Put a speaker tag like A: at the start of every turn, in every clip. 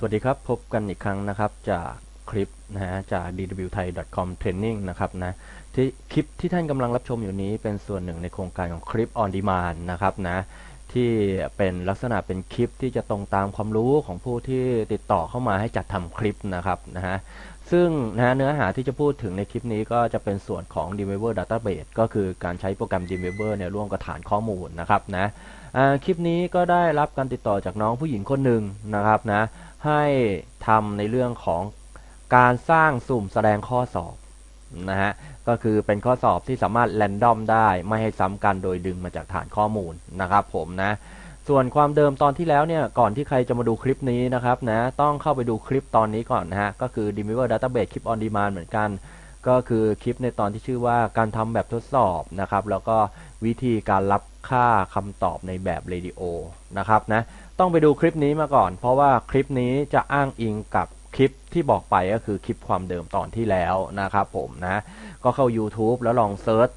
A: สวัสดีครับ พบกันอีกครั้งนะครับจากคลิปนะฮะจาก dwthai.com training นะครับนะที่คลิปที่ท่านกำลังรับชมอยู่นี้เป็นส่วนหนึ่งในโครงการของคลิป on demand นะครับนะที่เป็นลักษณะเป็นคลิปที่จะตรงตามความรู้ของผู้ที่ติดต่อเข้ามาให้จัดทำคลิปนะครับนะฮะซึ่งนะเนื้อหาที่จะพูดถึงในคลิปนี้ก็จะเป็นส่วนของ d e v e r Database ก็คือการใช้โปรแกรม d e v e r เนี่ยร่วมกับฐานข้อมูลนะครับนะ คลิปนี้ก็ได้รับการติดต่อจากน้องผู้หญิงคนหนึ่งนะครับนะให้ทำในเรื่องของการสร้างสุ่มแสดงข้อสอบนะฮะก็คือเป็นข้อสอบที่สามารถแรนดอมได้ไม่ให้ซ้ำกันโดยดึงมาจากฐานข้อมูลนะครับผมนะส่วนความเดิมตอนที่แล้วเนี่ยก่อนที่ใครจะมาดูคลิปนี้นะครับนะต้องเข้าไปดูคลิปตอนนี้ก่อนนะฮะก็คือ d e m i v e r Database คลิป on demand เหมือนกัน ก็คือคลิปในตอนที่ชื่อว่าการทำแบบทดสอบนะครับ แล้วก็วิธีการรับค่าคำตอบในแบบเรดิโอนะครับนะต้องไปดูคลิปนี้มาก่อน เพราะว่าคลิปนี้จะอ้างอิงกับคลิปที่บอกไปก็คือคลิปความเดิมตอนที่แล้วนะครับผมนะก็เข้า YouTube แล้วลองเซิร์ช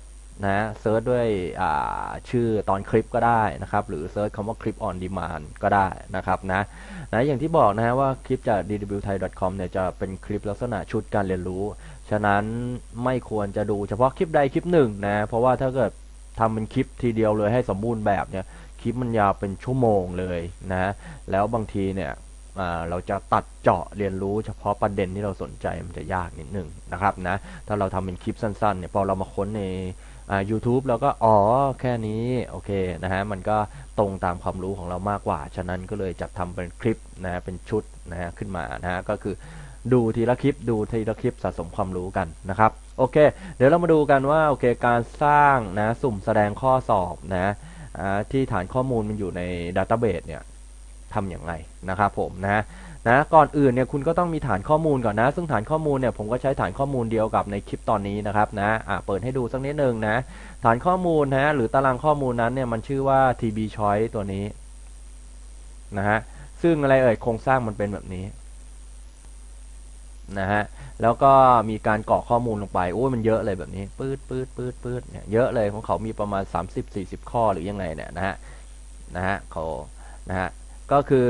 A: นะเซิร์ชด้วยชื่อตอนคลิปก็ได้นะครับ หรือเซิร์ชคำว่าคลิป on demand ก็ได้นะครับนะ นะอย่างที่บอกนะฮะว่าคลิปจาก dwthai.com เนี่ยจะเป็นคลิปลักษณะชุดการเรียนรู้ ฉะนั้นไม่ควรจะดูเฉพาะคลิปใดคลิปหนึ่งนะ เพราะว่าถ้าเกิดทำเป็นคลิปทีเดียวเลยให้สมบูรณ์แบบเนี่ยคลิปมันยาวเป็นชั่วโมงเลยนะ แล้วบางทีเนี่ยเราจะตัดเจาะเรียนรู้เฉพาะประเด็นที่เราสนใจมันจะยากนิดนึงนะครับนะ ถ้าเราทำเป็นคลิปสั้นๆเนี่ยพอเรามาค้นใน ยูทูบเราก็อ๋อแค่นี้โอเคนะฮะมันก็ตรงตามความรู้ของเรามากกว่า ฉะนั้นก็เลยจัดทำเป็นคลิปนะฮะเป็นชุดนะฮะขึ้นมานะฮะก็คือดูทีละคลิปดูทีละคลิปสะสมความรู้กันนะครับโอเค เดี๋ยวเรามาดูกันว่าโอเคการสร้างนะสุ่มแสดงข้อสอบนะที่ฐานข้อมูลมันอยู่ในดัตเตอร์เบสเนี่ยทำอย่างไรนะครับผมนะ นะก่อนอื่นเนี่ยคุณก็ต้องมีฐานข้อมูลก่อนนะ ซึ่งฐานข้อมูลเนี่ยผมก็ใช้ฐานข้อมูลเดียวกับในคลิปตอนนี้นะครับนะอะเปิดให้ดูสักนิดนึงนะ ฐานข้อมูลนะหรือตารางข้อมูลนั้นเนี่ยมันชื่อว่า TB choice ตัวนี้นะฮะซึ่งอะไรเอ่ยโครงสร้างมันเป็นแบบนี้นะฮะแล้วก็มีการกรอกข้อมูลลงไปโอ้ยมันเยอะเลยแบบนี้ปื๊ดปื๊ดปื๊ดปื๊ดเนี่ยเยอะเลยของเขามีประมาณ 30-40 ข้อหรือยังไงเนี่ยนะฮะนะฮะเขานะฮะก็คือ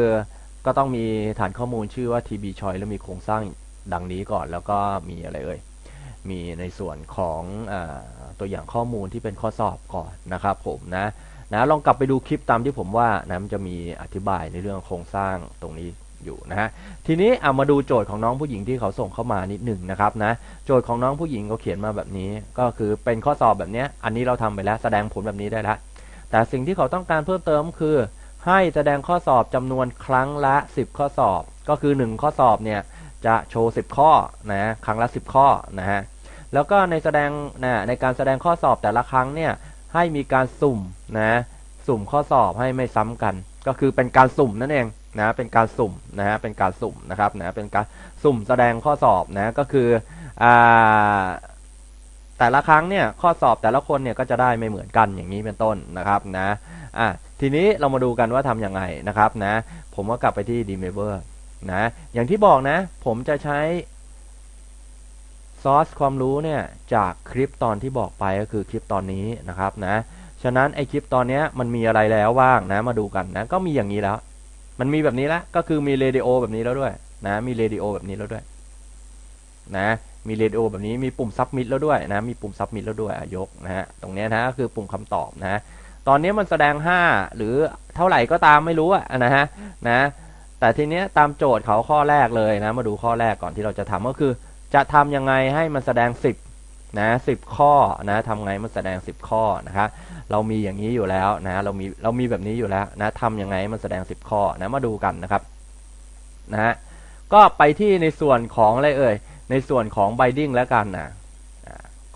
A: ก็ต้องมีฐานข้อมูลชื่อว่า TB Choice แล้วมีโครงสร้างดังนี้ก่อน แล้วก็มีอะไรเอ่ย มีในส่วนของอตัวอย่างข้อมูลที่เป็นข้อสอบก่อนนะครับผมนะนะลองกลับไปดูคลิปตามที่ผมว่านะมันจะมีอธิบายในเรื่องโครงสร้างตรงนี้อยู่นะฮะทีนี้เอามาดูโจทย์ของน้องผู้หญิงที่เขาส่งเข้ามานิดหนึ่งนะครับนะโจทย์ของน้องผู้หญิงเขาเขียนมาแบบนี้ ก็คือเป็นข้อสอบแบบนี้อันนี้เราทำไปแล้วแสดงผลแบบนี้ได้แล้วแต่สิ่งที่เขาต้องการเพิ่มเติมคือ ให้แสดงข้อสอบจำนวนครั้งละ 10 ข้อสอบ ก็คือ 1 ข้อสอบเนี่ยจะโชว์ 10 ข้อนะครั้งละ 10 ข้อนะฮะแล้วก็ในแสดงนะในการแสดงข้อสอบแต่ละครั้งเนี่ยให้มีการสุ่มนะสุ่มข้อสอบให้ไม่ซ้ำกัน ก็คือเป็นการสุ่มนั่นเองนะเป็นการสุ่มนะฮะเป็นการสุ่มนะครับนะเป็นการสุ่มแสดงข้อสอบนะก็คืออ่าแต่ละครั้งเนี่ยข้อสอบแต่ละคนเนี่ยก็จะได้ไม่เหมือนกันอย่างนี้เป็นต้นนะครับนะอะ ทีนี้เรามาดูกันว่าทำยังไงนะครับนะผมก็กลับไปที่ d m a v e r นะอย่างที่บอกนะ ผมจะใช้ซอสความรู้เนี่ยจากคลิปตอนที่บอกไปก็คือคลิปตอนนี้นะครับนะฉะนั้นไอคลิปตอนนี้มันมีอะไรแล้วบ้างนะมาดูกันนะก็มีอย่างนี้แล้ว มันมีแบบนี้แล้วก็คือมีเรดิโอแบบนี้แล้วด้วยนะมีเรดิโอแบบนี้แล้วด้วยนะมีเรดิโอแบบนี้มีปุ่มซับมิดแล้วด้วยนะมีปุ่มซับมิดแล้วด้วยยกนะฮะตรงนี้นะก็คือปุ่มคำตอบนะ ตอนนี้มันแสดง 5 หรือเท่าไหร่ก็ตามไม่รู้อะนะฮะนะแต่ทีเนี้ยตามโจทย์เขาข้อแรกเลยนะ มาดูข้อแรกก่อนที่เราจะทำก็คือ จะทำยังไงให้มันแสดง 10นะ10ข้อนะทำไงมันแสดง 10 ข้อนะครับเรามีอย่างนี้อยู่แล้วนะเรามีเรามีแบบนี้อยู่แล้วนะทำยังไงมันแสดง 10 ข้อนะมาดูกันนะครับนะฮะก็ไปที่ในส่วนของอะไรเอ่ยในส่วนของ binding แล้วกันนะ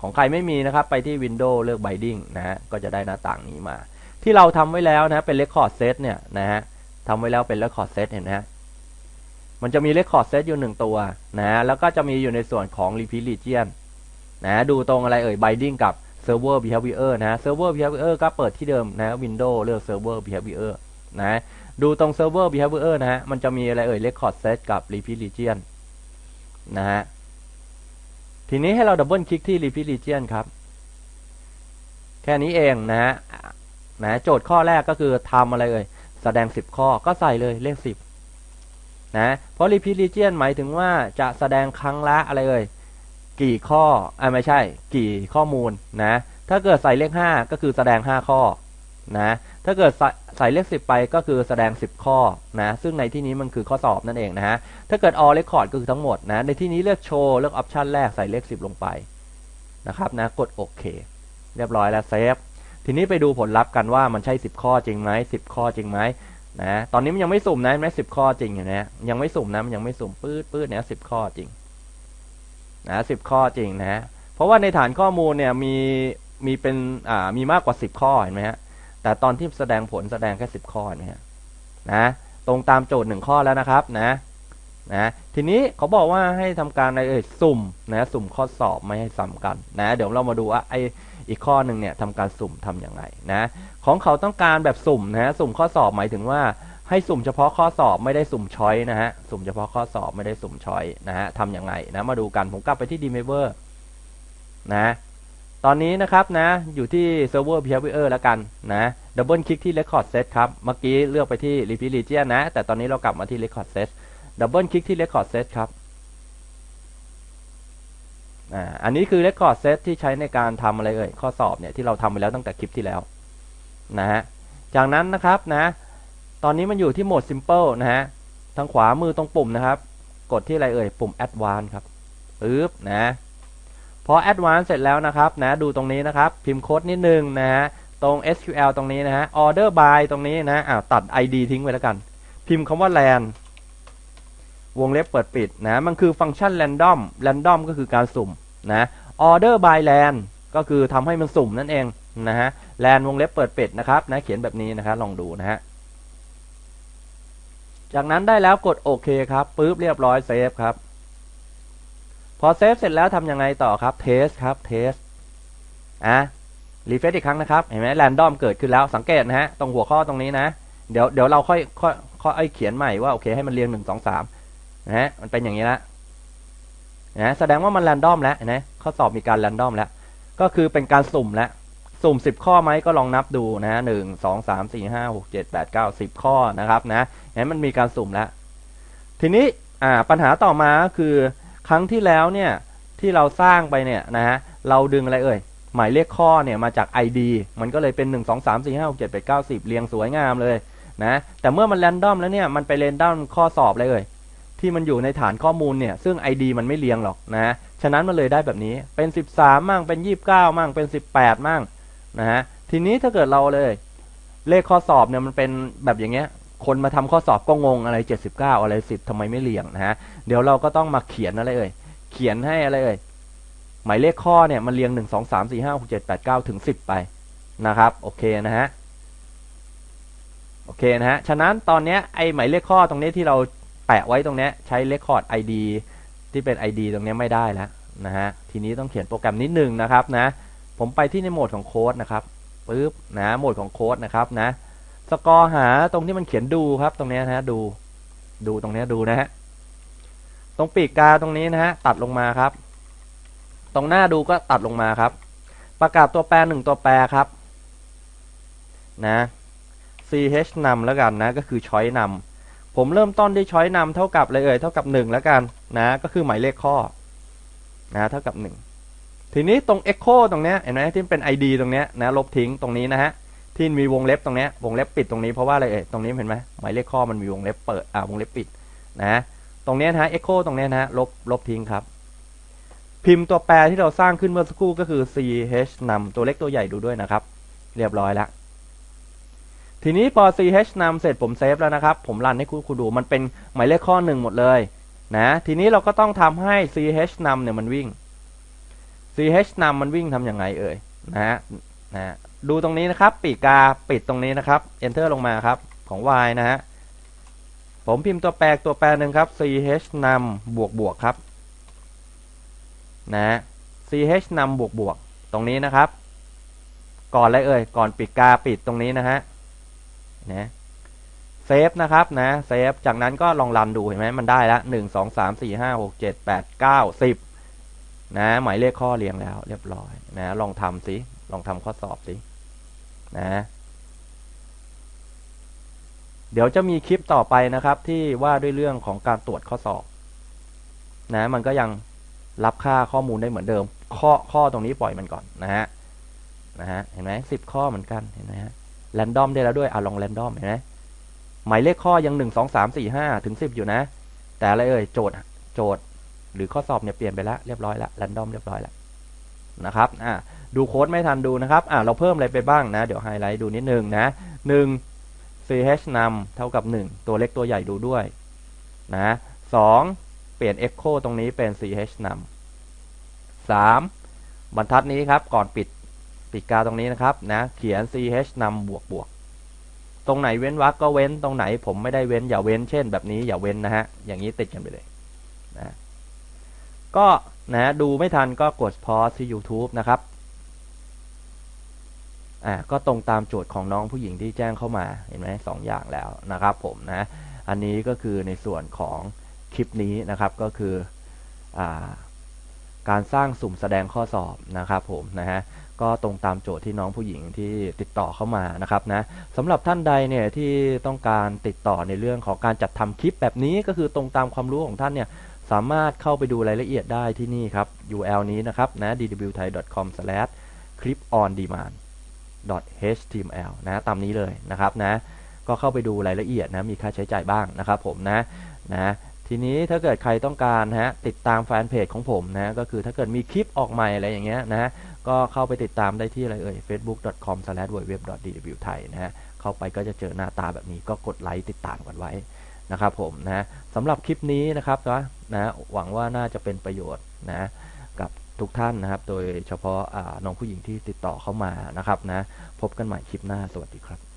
A: ของใครไม่มีนะครับ ไปที่ Windows เลือก Binding นะฮะก็จะได้หน้าต่างนี้มา ที่เราทำไว้แล้วนะเป็น Record Set เนี่ยนะฮะทำไว้แล้วเป็น Record Set เห็นไหมฮะมันจะมี Record Set อยู่หนึ่งตัวนะแล้วก็จะมีอยู่ในส่วนของ Repeat Region นะดูตรงอะไรเอ่ย Binding กับ Server Behavior นะ Server Behavior ก็เปิดที่เดิมนะ Windows เลือก Server Behavior นะดูตรง Server Behavior นะฮะมันจะมีอะไรเอ่ย Record Set กับ Repeat Region นะฮะ ทีนี้ให้เราดับเบิลคลิกที่ repeat region ครับ แค่นี้เองนะฮะนะโจทย์ข้อแรกก็คือทำอะไรเลยแสดง 10 ข้อก็ใส่เลยเลข 10นะเพราะ repeat region หมายถึงว่าจะแสดงครั้งละอะไรเอ่ยกี่ข้ออ่าไม่ใช่ กี่ข้อมูลนะถ้าเกิดใส่เลข 5 ก็คือแสดง 5 ข้อนะถ้าเกิด ใส่เลข 10 ไปก็คือแสดง 10 ข้อนะซึ่งในที่นี้มันคือข้อสอบนั่นเองนะฮะถ้าเกิด all record ก็คือทั้งหมดนะในที่นี้เลือกโชว์เลือกออปชันแรกใส่เลข 10 ลงไปนะครับนะกดโอเค เรียบร้อยแล้วเซฟทีนี้ไปดูผลลัพธ์กันว่ามันใช่ 10 ข้อจริงไหม10 ข้อจริงไหมนะตอนนี้มันยังไม่สุ่มนะไม่สิบข้อจริงอยู่นะยังไม่สุ่มนะมันยังไม่สุ่มปื๊ดปื๊ดเนี่ยสิบข้อจริงนะสิบข้อจริงนะเพราะว่าในฐานข้อมูลเนี่ยมีมีเป็นอ่ามีมากกว่าสิบข้อเห็นไหมฮะ แต่ตอนที่แสดงผลแสดงแค่สิบข้อเนะฮะนะตรงตามโจทย์หนึ่งข้อแล้วนะครับนะนะทีนี้เขาบอกว่าให้ทำการอะไรเอ่ยสุ่มนะสุ่มข้อสอบไม่ให้ซ้ำกันนะเดี๋ยวเรามาดูว่าไออีกข้อหนึ่งเนี่ยทำการสุ่มทํำยังไงนะของเขาต้องการแบบสุ่มนะสุ่มข้อสอบหมายถึงว่าให้สุ่มเฉพาะข้อสอบไม่ได้สุ่มช้อยนะฮะสุ่มเฉพาะข้อสอบไม่ได้สุ่มช้อยนะฮะทำยังไงนะมาดูกันผมกลับไปที่ d m a v e r นะ ตอนนี้นะครับนะอยู่ที่ Server Behavior แล้วกันนะดับเบิลคลิกที่ Record Set ครับ เมื่อกี้เลือกไปที่ Repeat Region นะ แต่ตอนนี้เรากลับมาที่ Record Set ดับเบิลคลิกที่ Record Set ครับอันนี้คือ Record Set ที่ใช้ในการทำอะไรเอ่ยข้อสอบเนี่ยที่เราทำไปแล้วตั้งแต่คลิปที่แล้วนะฮะจากนั้นนะครับนะตอนนี้มันอยู่ที่โหมด Simple นะฮะทางขวามือตรงปุ่มนะครับ กดที่อะไรเอ่ยปุ่ม Advanced ครับปึ๊บนะ พอ Advanced เสร็จแล้วนะครับนะดูตรงนี้นะครับ พิมพ์โค้ดนิดนึงนะฮะตรง SQL ตรงนี้นะฮะ Order by ตรงนี้นะอ้าวตัด ID ทิ้งไปแล้วกัน พิมพ์คำว่า lan วงเล็บเปิดปิดนะมันคือฟังก์ชัน random random ก็คือการสุ่มนะ order by land ก็คือทำให้มันสุ่มนั่นเองนะฮะ land วงเล็บเปิดปิดนะครับนะเขียนแบบนี้นะครับลองดูนะฮะจากนั้นได้แล้วกดโอเคครับปุ๊บเรียบร้อยเซฟครับ พอเซฟเสร็จแล้วทำยังไงต่อครับเทสครับเทสอะรีเฟรชอีกครั้งนะครับ เห็นไหมแรนดอมเกิดขึ้นแล้วสังเกตนะฮะ ตรงหัวข้อตรงนี้นะ เดี๋ยวเดี๋ยวเราค่อยค่อยค่อยเขียนใหม่ว่า โอเคให้มันเรียงหนึ่งสองสามนะฮะมันเป็นอย่างนี้ละนะแสดงว่ามันแรนดอมแล้วนะข้อสอบมีการแรนดอมแล้ว ก็คือเป็นการสุ่มแล้ว สุ่มสิบข้อไหมก็ลองนับดูนะหนึ่งสองสามสี่ห้าหกเจ็ดแปดเก้าสิบข้อนะครับนะนั้นมันมีการสุ่มแล้ว ทีนี้อ่าปัญหาต่อมาคือ ครั้งที่แล้วเนี่ยที่เราสร้างไปเนี่ยนะฮะเราดึงอะไรเอ่ยหมายเลขข้อเนี่ยมาจาก ID มันก็เลยเป็น 1 2 3 4 5 6 7 8 9 10 เรียงสวยงามเลยนะแต่เมื่อมันแรนดอมแล้วเนี่ยมันไปเรนดอมข้อสอบเลยเอ่ยที่มันอยู่ในฐานข้อมูลเนี่ยซึ่ง ID มันไม่เรียงหรอกนะฉะนั้นมันเลยได้แบบนี้เป็น 13 มั่งเป็น 29 มั่งเป็น 18 มั่งนะฮะทีนี้ถ้าเกิดเราเลย เลขข้อสอบเนี่ยมันเป็นแบบอย่างเงี้ย คนมาทำข้อสอบก็งงอะไร 79 อะไร 10ทำไมไม่เรียงนะฮะ เดี๋ยวเราก็ต้องมาเขียนอะไรเอ่ย เขียนให้อะไรเอ่ย หมายเลขข้อเนี่ยมันเรียง 1 2 3 4 5 6 7 8 9 ถึง 10 ไปนะครับ โอเคนะฮะ โอเคนะฮะ ฉะนั้นตอนนี้ไอหมายเลขข้อตรงนี้ที่เราแปะไว้ตรงนี้ใช้เลคคอร์ด ID ที่เป็น ID ตรงนี้ไม่ได้แล้วนะฮะ ทีนี้ต้องเขียนโปรแกรมนิดนึงนะครับนะ ผมไปที่ในโหมดของโค้ดนะครับปึ๊บนะ โหมดของโค้ดนะครับนะ สกอร์หาตรงที่มันเขียนดูครับ ตรงนี้นะฮะดูดูตรงนี้ดูนะฮะตรงปีกกาตรงนี้นะฮะตัดลงมาครับ ตรงหน้าดูก็ตัดลงมาครับ ประกาศตัวแปรหนึ่งตัวแปรครับ นะ ch นำแล้วกันนะ ก็คือช้อยนำผมเริ่มต้นด้วยช้อยนำเท่ากับเลยเอ่ยเท่ากับหนึ่งแล้วกันนะก็คือหมายเลขข้อนะเท่ากับหนึ่งทีนี้ตรง echo ตรงนี้เห็นไหมที่เป็น id ตรงนี้นะลบทิ้งตรงนี้นะฮะ ที่มีวงเล็บตรงนี้วงเล็บปิดตรงนี้เพราะว่าอะไรเอ่ยตรงนี้เห็นไหมหมายเลขข้อมันมีวงเล็บเปิดอ่าวงเล็บปิดนะตรงนี้นะฮะ echo ตรงนี้นะฮะลบลบทิ้งครับ พิมพ์ตัวแปรที่เราสร้างขึ้นเมื่อสักครู่ก็คือ ch นำตัวเล็กตัวใหญ่ดูด้วยนะครับ เรียบร้อยแล้วทีนี้พอ ch นำเสร็จผมเซฟแล้วนะครับ ผมรันให้คุณคุณดูมันเป็นหมายเลขข้อหนึ่งหมดเลยนะทีนี้เราก็ต้องทำให้ ch นำเนี่ยมันวิ่ง ch นำมันวิ่งทำยังไงเอ่ยนะฮะนะ ดูตรงนี้นะครับ ปีกกาปิดตรงนี้นะครับ enter ลงมาครับของ y นะฮะผมพิมพ์ตัวแปรตัวแปรหนึ่งครับ ch นำบวกบวกครับนะ ch นำบวกบวกตรงนี้นะครับ ก่อนอะไรเอ่ยก่อนปีกกาปิดตรงนี้นะฮะนะเซฟนะครับนะเซฟจากนั้นก็ลองรันดูเห็นไหมมันได้ล้วหนึ่งสองสามสี่ห้าหกเจ็ดแปดเก้าสิบนะหมายเลขข้อเรียงแล้ว เรียบร้อยนะลองทำสิลองทำข้อสอบสิ นะ เดี๋ยวจะมีคลิปต่อไปนะครับ ที่ว่าด้วยเรื่องของการตรวจข้อสอบ นะ มันก็ยังรับค่าข้อมูลได้เหมือนเดิม ข้อข้อตรงนี้ปล่อยมันก่อนนะฮะนะฮะเห็นไหมสิบข้อเหมือนกันเห็นไหมฮะแรนดอมได้แล้วด้วยอะลองแรนดอมเห็นไหมหมายเลขข้อยังหนึ่งสองสามสี่ห้าถึงสิบอยู่นะ แต่อะไรเอ่ยโจทย์โจทย์ หรือข้อสอบเนี่ยเปลี่ยนไปแล้วเรียบร้อยแล้วแรนดอมเรียบร้อยแล้วนะครับอ่า ดูโค้ดไม่ทันดูนะครับอ่าเราเพิ่มอะไรไปบ้างนะ เดี๋ยวไฮไลท์ดูนิดนึงนะหนึ่ง ch นำเท่ากับ 1 ตัวเล็กตัวใหญ่ดูด้วยนะสองเปลี่ยน echo ตรงนี้เป็น ch นำสามบรรทัดนี้ครับก่อนปิดปิดกาตรงนี้นะครับนะเขียน ch นำบวกบวกตรงไหนเว้นวรรคก็เว้นตรงไหนผมไม่ได้เว้นอย่าเว้นเช่น แบบนี้อย่าเว้นนะฮะอย่างนี้ติดกันไปเลยนะก็นะดูไม่ทันก็กดพอสที่ YouTube นะครับ อ่าก็ตรงตามโจทย์ของน้องผู้หญิงที่แจ้งเข้ามาเห็นไหมสองอย่างแล้วนะครับผมนะอันนี้ก็คือในส่วนของคลิปนี้นะครับก็คืออาการสร้างสุ่มแสดงข้อสอบนะครับผมนะฮะก็ตรงตามโจทย์ที่น้องผู้หญิงที่ติดต่อเข้ามานะครับนะสำหรับท่านใดเนี่ยที่ต้องการติดต่อในเรื่องของการจัดทำคลิปแบบนี้ก็คือตรงตามความรู้ของท่านเนี่ยสามารถเข้าไปดูรายละเอียดได้ที่นี่ครับ URL นี้นะครับนะ dwthai.com/clip-on-demand html นะตามนี้เลยนะครับนะก็เข้าไปดูรายละเอียดนะมีค่าใช้จ่ายบ้างนะครับผมนะนะทีนี้ถ้าเกิดใครต้องการฮะติดตามแฟนเพจของผมนะก็คือถ้าเกิดมีคลิปออกใหม่อะไรอย่างเงี้ยนะก็เข้าไปติดตามได้ที่อะไรเอ่ย facebook.com/www.dwthai นะฮะเข้าไปก็จะเจอหน้าตาแบบนี้ก็กดไลค์ติดตามกันไว้นะครับผมนะสำหรับคลิปนี้นะครับนะนะหวังว่าน่าจะเป็นประโยชน์นะ ทุกท่านนะครับ โดยเฉพาะน้องผู้หญิงที่ติดต่อเข้ามานะครับนะ พบกันใหม่คลิปหน้า สวัสดีครับ